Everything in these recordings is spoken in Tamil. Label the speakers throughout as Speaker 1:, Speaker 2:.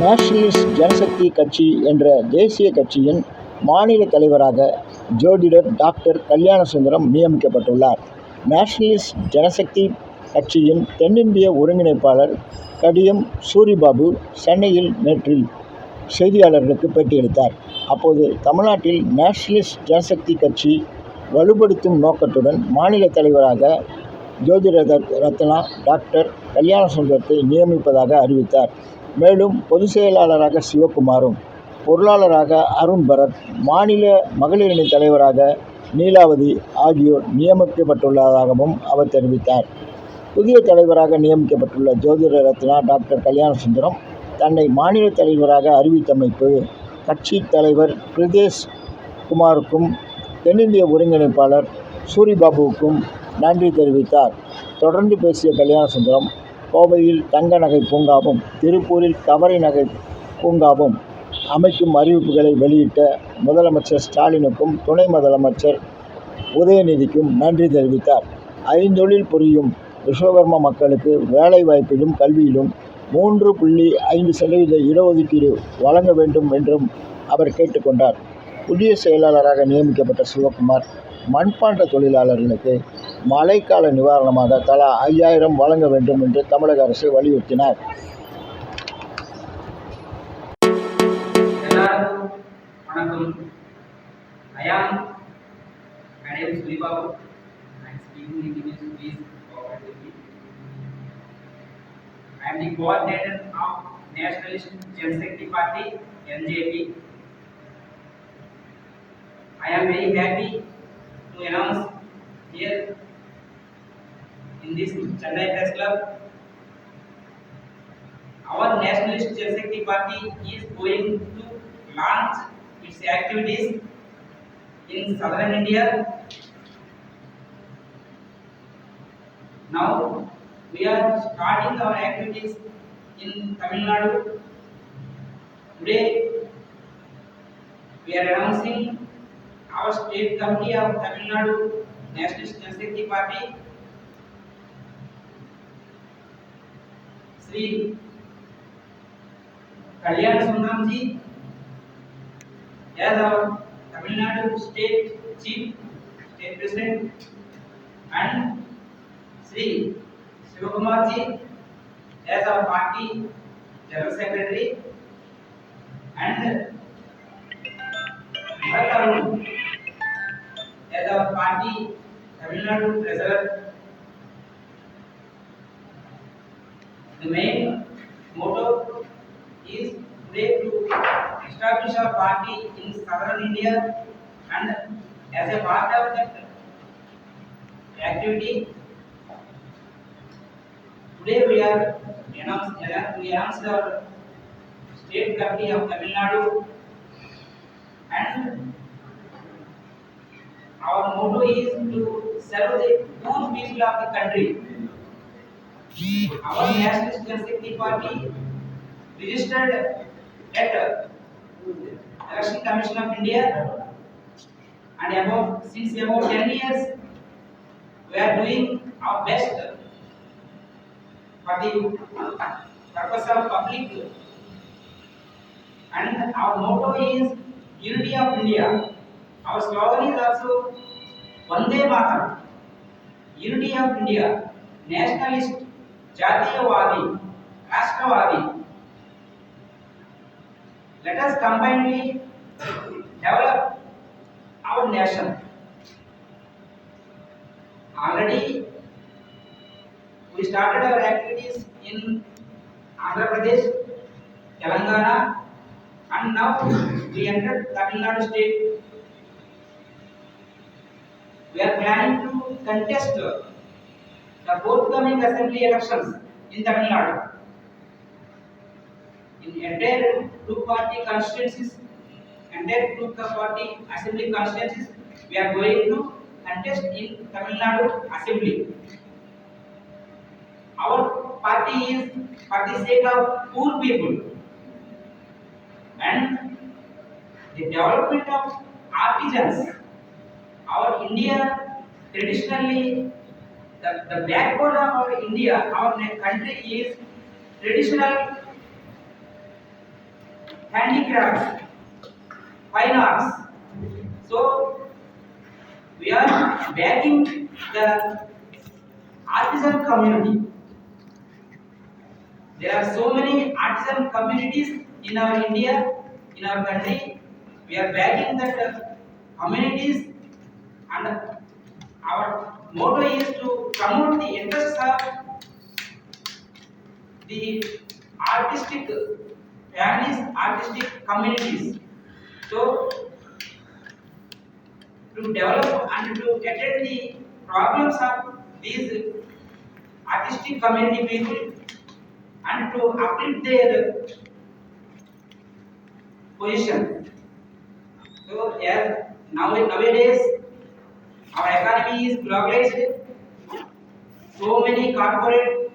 Speaker 1: நேஷனலிஸ்ட் ஜனசக்தி கட்சி என்ற தேசிய கட்சியின் மாநில தலைவராக ஜோதிடர் டாக்டர் கல்யாணசுந்தரம் நியமிக்கப்பட்டுள்ளார். நேஷனலிஸ்ட் ஜனசக்தி கட்சியின் தென்னிந்திய ஒருங்கிணைப்பாளர் கடியம் சூரிபாபு சென்னையில் நேற்றில் செய்தியாளர்களுக்கு பேட்டியளித்தார். அப்போது தமிழ்நாட்டில் நேஷனலிஸ்ட் ஜனசக்தி கட்சி வலுப்படுத்தும் நோக்கத்துடன் மாநில தலைவராக ஜோதிட ரத்னா டாக்டர் கல்யாணசுந்தரத்தை நியமிப்பதாக அறிவித்தார். மேலும் பொதுச் செயலாளராக சிவக்குமாரும், பொருளாளராக அருண்பரத், மாநில மகளிரணி தலைவராக நீலாவதி ஆகியோர் நியமிக்கப்பட்டுள்ளதாகவும் அவர் தெரிவித்தார். புதிய தலைவராக நியமிக்கப்பட்டுள்ள ஜோதிட ரத்னா டாக்டர் கல்யாணசுந்தரம் தன்னை மாநில தலைவராக அறிவித்தமைப்பு கட்சி தலைவர் பிரதேஷ் குமாருக்கும், தென்னிந்திய ஒருங்கிணைப்பாளர் சூரிபாபுவுக்கும் நன்றி தெரிவித்தார். தொடர்ந்து பேசிய கல்யாணசுந்தரம், கோவையில் தங்க நகை பூங்காவும், திருப்பூரில் கவரை நகை பூங்காவும் அமைக்கும் அறிவிப்புகளை வெளியிட்ட முதலமைச்சர் ஸ்டாலினுக்கும், துணை முதலமைச்சர் உதயநிதிக்கும் நன்றி தெரிவித்தார். ஐந்தொழில் புரியும் விஸ்வகர்ம மக்களுக்கு வேலை வாய்ப்பிலும், கல்வியிலும் மூன்று புள்ளி ஐந்து சதவீத இடஒதுக்கீடு வழங்க வேண்டும் என்றும் அவர் கேட்டுக்கொண்டார் புதிய செயலாளராக நியமிக்கப்பட்ட சிவகுமார் மண்பாண்ட தொழிலாளர்களுக்கு மழைக்கால நிவாரணமாக தலா ஐயாயிரம் வழங்க வேண்டும் என்று தமிழக அரசை வலியுறுத்தினார்.
Speaker 2: எல்லாருக்கும் வணக்கம் I am my name is Suri Babu. I am speaking in English. Please cooperate with me. I am the coordinator of Nationalist Janshakti Party (NJP). I am very happy to announce here in this Chennai Press Club our Nationalist Janshakti Party is going to launch its activities in southern India. Now we are starting our activities in Tamil Nadu. Today we are announcing our state committee of Tamil Nadu Nationalist Janshakti Party. Shri Kalyan Sundaram ji Yadav Tamil Nadu state chief state president and Shri Shivakumar ji as our party general secretary and Bharat as our party Tamil Nadu party in southern India and as a part of that activity, today we are announced, we announced our state committee of Tamil Nadu and our motto is to serve the poor people of the country. Our Nationalist Janshakti Party registered at Election Commission of India and about since about 10 years we are doing our best for the purpose of public and our motto is unity of India. Our slogan is also Vande Mataram. Unity of India, nationalist, Jatiyawadi, Rashtravad. Let us combinedly develop our nation. Already we started our activities in Andhra Pradesh, Telangana, and now we entered Tamil Nadu state. We are planning to contest the forthcoming assembly elections in Tamil Nadu. In entire two party constituencies, entire two party assembly constituencies, we are going to contest in Tamil Nadu assembly. Our party is for the sake of poor people and the development of artisans. Our India traditionally the, the backbone of our India, our country is traditional handicrafts, fine arts. So we are backing the artisan community. There are so many artisan communities in our India, in our country. We are backing that uh, communities and our motto is to promote the interests of the artistic families, artistic communities. So, to develop and to attend the problems of these artistic community people and to uplift their position. So, as now nowadays our economy is globalized. So many corporate,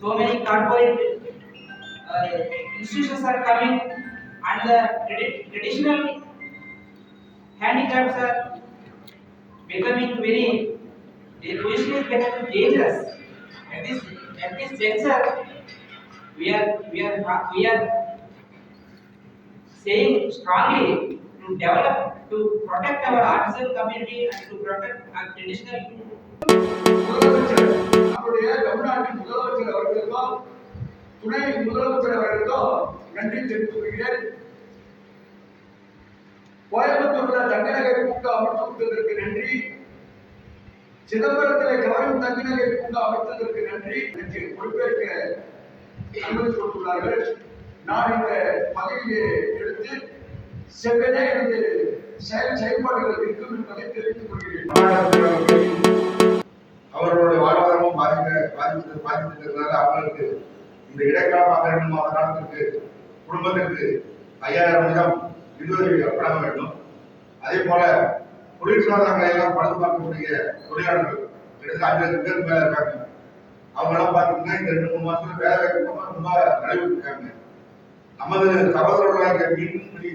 Speaker 2: so many corporate institutions are coming, and the tradi- traditional handicrafts are becoming very. The position is becoming dangerous. At this at this juncture, we are we are we are saying strongly to develop, to protect our artisan community and to protect our traditional
Speaker 3: முதலமைச்சர் நம்முடைய தமிழ்நாட்டின் முதலமைச்சர் அவர்களுக்கும் துணை முதலமைச்சர் அவர்களுக்கும் நன்றி தெரிவித்துக் கோயம்புத்தூர்ல தங்கநகை பூங்கா அமைத்துவதற்கு நன்றி. சிதம்பரத்தில் கவரும் தங்கநகை பூங்கா அமைத்ததற்கு நன்றி. எனக்கு பொறுப்பேற்க அனுமதி கொடுத்துள்ளார்கள். நான் இந்த பதவியை எடுத்து செவ்வனே எனது செயல் செயல்பாடுகள் இருக்கும் என்பதை தெரிவித்துக் கொள்கிறேன்.
Speaker 4: அவர்களுடைய வாழ்வாதாரமும் பாதிக்க பாதித்து பாதித்திருக்கிறதுனால அவர்களுக்கு இந்த இடைக்காலமாக இரண்டு மாத காலத்திற்கு குடும்பத்திற்கு ஐயாயிரம் வீதம் நிதியுதவி வழங்க வேண்டும். அதே போல தொழிற்சாலைகளை எல்லாம் பழுது பார்க்கக்கூடிய தொழிலாளர்கள் கிட்டத்தட்ட அஞ்சு லட்சம் பேர் மேல இருக்காங்க. அவங்களாம் பார்த்தீங்கன்னா இந்த ரெண்டு மூணு மாசத்துல வேலை வாய்ப்பு ரொம்ப நடைபெற்று இருக்காங்க நமது சகோதரர்களாக மீன்பிடி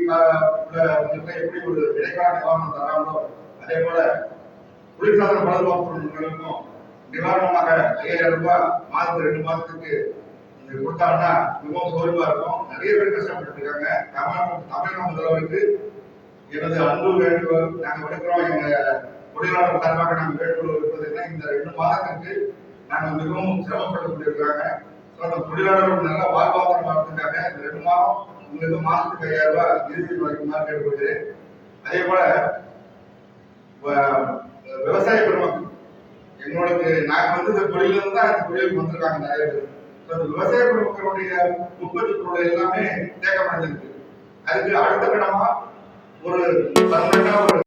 Speaker 4: உள்ளவங்களுக்கு எப்படி ஒரு இடைக்கால நிவாரணம் தராங்களோ அதே போல தொழிற்சாலை பழுதுபார்ப்புகளுக்கும் நிவாரணமாக ஐயாயிரம் ரூபாய் மாதத்துக்கு ரெண்டு மாதத்துக்கு இந்த கொடுத்தாங்கன்னா மிகவும் சோர்வா இருக்கும். நிறைய பேர் கஷ்டப்பட்டு இருக்காங்க தமிழ் தமிழக முதல்வருக்கு எனது அன்பு வேண்டுகோள். நாங்கள் விடுக்கிறோம். எங்க தொழிலாளர் சார்பாக நாங்கள் வேண்டுகோள் இருப்பதுன்னா இந்த ரெண்டு மாதத்திற்கு நாங்கள் மிகவும் சிரமப்பட்டு கொண்டிருக்கிறாங்க. ஸோ அந்த தொழிலாளர்கள் நல்ல வாழ்வாதாரம் வளர்த்துக்காங்க இந்த ரெண்டு மாதம் உங்களுக்கு மாதத்துக்கு ஐயாயிரம் ரூபாய் நிதி வழங்குமாறு கேட்டுக்கொள்கிறேன். அதே போல விவசாய பெருமக்கள். எங்களுக்கு நாங்கள் வந்து இந்த தொழிலிருந்து தான் இந்த தொழிலுக்கு வந்திருக்காங்க நிறைய பேர். விவசாய பெருமக்களுடைய உற்பத்தி பொருள் எல்லாமே தேக்கமடைஞ்சிருக்கு. அதுக்கு அடுத்த கட்டமா ஒரு பர்மனண்டா